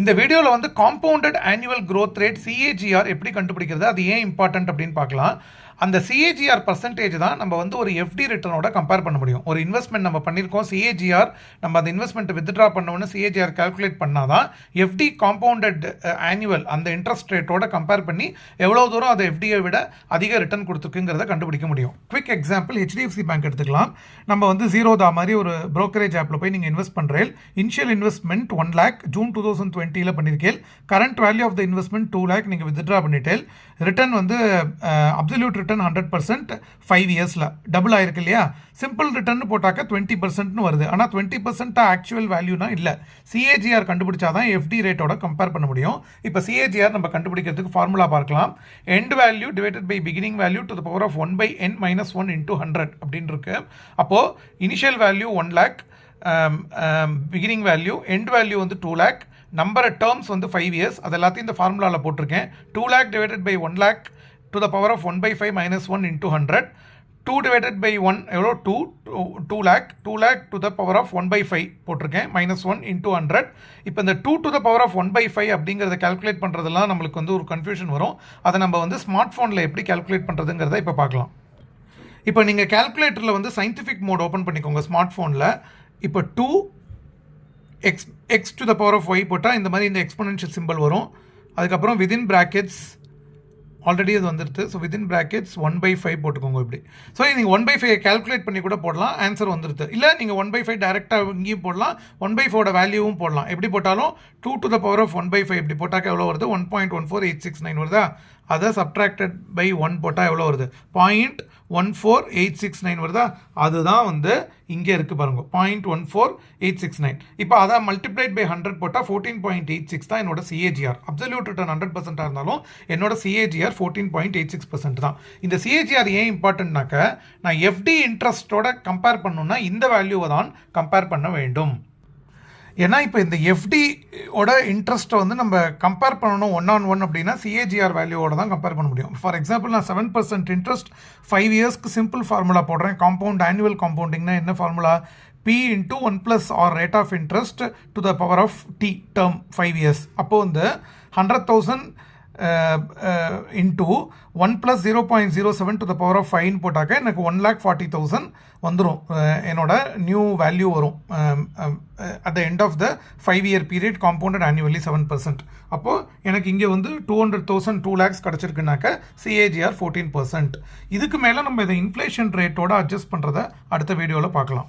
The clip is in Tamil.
இந்த வீடியோவில் வந்து compounded annual growth rate CAGR எப்படி கண்டுபிடிக்கிறது அது ஏன் இம்பார்ட்டன்ட் அப்படின்னு பார்க்கலாம். அந்த சிஏஜிஆர் பர்சன்டேஜ் தான் நம்ம வந்து ஒரு எஃப்டி ரிட்டர்னோட கம்பேர் பண்ண முடியும். ஒரு இன்வெஸ்ட்மெண்ட் நம்ம பண்ணியிருக்கோம் சிஏஜிஆர் நம்ம அந்த இன்வெஸ்ட்மெண்ட் வித்ட்ரா பண்ணோன்னு சிஏஜிஆர் கால்குலேட் பண்ணால் தான் எஃப்டி காம்பவுண்டட் ஆனுவல் அந்த இன்ட்ரெஸ்ட் ரேட்டோட கம்பேர் பண்ணி எவ்வளோ தூரம் அதை எஃப்டியை விட அதிக ரிட்டர்ன் கொடுத்துருக்குங்கிறத கண்டுபிடிக்க முடியும். குவிக் எக்ஸாம்பிள் ஹெச்டிஎஃப்சி பேங்க் எடுத்துக்கலாம். நம்ம வந்து ஜீரோதா மாதிரி ஒரு ப்ரோக்கரேஜ் ஆப்பில் போய் நீங்கள் இன்வெஸ்ட் பண்ணுறேன் initial investment one lakh June two thousand டுவெண்ட்டியில் பண்ணியிருக்கேன் current value of the investment two lakh நீங்கள் வித்ட்ரா பண்ணிட்டேன். ரிட்டர்ன் வந்து absolute return hundred percent five இயர்ஸில் டபுள் ஆயிருக்கு இல்லையா? சிம்பிள் ரிட்டர்ன் போட்டாக்க டுவெண்ட்டி பர்சன்ட்னு வருது. ஆனால் டுவெண்ட்டி பர்சன்ட்டாக ஆக்சுவல் வேல்யூனா இல்லை. சிஏஜிஆர் கண்டுபிடிச்சா தான் எஃப்டி ரேட்டோட கம்பேர் பண்ண முடியும். இப்போ சிஏஜிஆர் நம்ம கண்டுபிடிக்கிறதுக்கு ஃபார்முலா பார்க்கலாம். End value divided by beginning value to the power of one by N minus one into hundred அப்படின்னு இருக்கு அப்போது initial value one lakh beginning value end value வந்து டூ லேக் நம்பர் டேர்ம்ஸ் வந்து ஃபைவ் இயர்ஸ் அது எல்லாத்தையும் இந்த ஃபார்முலாவில் போட்டிருக்கேன். Two lakh divided by one lakh to the power of one by five minus one into hundred two divided by one எவ்வளோ two two lakh two lakh to the power of one by five போட்டிருக்கேன். மைனஸ் ஒன் இன்டூ ஹண்ட்ரட் இப்போ இந்த two to the power of one by five அப்படிங்கிறத கால்குலேட் பண்ணுறதெல்லாம் நம்மளுக்கு வந்து ஒரு கன்ஃபியூஷன் வரும். அதை நம்ம வந்து ஸ்மார்ட் ஃபோனில் எப்படி கால்குலேட் பண்ணுறதுங்கிறத இப்போ பார்க்கலாம். இப்போ நீங்கள் கால்குலேட்டரில் வந்து சயின்டிஃபிக் மோட் ஓப்பன் பண்ணிக்கோங்க ஸ்மார்ட் ஃபோனில் இப்போ two X X to the power of Y போட்டால் இந்த மாதிரி இந்த எக்ஸ்பொனென்ஷியல் சிம்பிள் வரும். அதுக்கப்புறம் விதின் ப்ராக்கெட்ஸ் ஆல்ரெடி அது வந்துடுது so within brackets one by five போட்டுக்கோங்க இப்படி. ஸோ நீங்கள் ஒன் பை ஃபைவ் கால்குலேட் பண்ணி கூட போடலாம். ஆன்சர் வந்துடுது இல்லை நீங்கள் ஒன் பை ஃபைவ் டேரெக்டாக இங்கேயும் போடலாம். ஒன் பை ஃபோட வேல்யூவும் போடலாம். எப்படி போட்டாலும் two to the power of one by five இப்படி போட்டாக்க எவ்வளோ வருது? One point one four eight six nine வருதா? அதை சப்ட்ராக்டட் பை ஒன் போட்டால் எவ்வளோ வருது? Point one four eight six nine வருதா? அதுதான் வந்து இங்கே இருக்குது பாருங்க. Point one four eight six nine இப்போ அதை மல்டிப்ளைட் பை ஹண்ட்ரட் போட்டால் ஃபோர்டீன் பாயிண்ட் எயிட் சிக்ஸ் தான் என்னோட சிஏஜிஆர் அப்சல்யூட் ரிட்டர்ன் ஹண்ட்ரட் பர்சென்ட்டாக இருந்தாலும் என்னோட CAGR fourteen point eight six percent தான். இந்த சிஏஜிஆர் ஏன் இம்பார்ட்டன்ட்னாக்க நான் எஃப்டி இன்ட்ரெஸ்ட்டோட கம்பேர் பண்ணணும்னா இந்த வேல்யூவை தான் கம்பேர் பண்ண வேண்டும். ஏன்னா இப்போ இந்த எஃப்டியோட இன்ட்ரெஸ்ட்டை வந்து நம்ம கம்பேர் பண்ணணும் ஒன் ஆன் ஒன் அப்படின்னா சிஏஜிஆர் வேல்யூவோட தான் கம்பேர் பண்ண முடியும். ஃபார் எக்ஸாம்பிள் நான் செவன் பர்சன்ட் இன்ட்ரெஸ்ட் ஃபைவ் இயர்ஸ்க்கு சிம்பிள் ஃபார்முலா போடுறேன். காம்பவுண்ட் ஆனுவல் காம்பவுண்டிங்னா என்ன formula P into one plus R rate of interest to the power of T term five years அப்போது வந்து hundred thousand into one plus zero point zero seven to the power of five போட்டாக்க எனக்கு ஒன் லேக் ஃபார்ட்டி தௌசண்ட் வந்துடும் என்னோட நியூ வேல்யூ வரும். At the end of the five year period compounded annually seven percent அப்போது எனக்கு இங்கே வந்து two hundred thousand two lakhs கிடச்சிருக்குனாக்க CAGR fourteen percent இதுக்கு மேலே நம்ம இதை இன்ஃப்ளேஷன் ரேட்டோட அட்ஜஸ்ட் பண்ணுறத அடுத்த வீடியோவில் பார்க்கலாம்.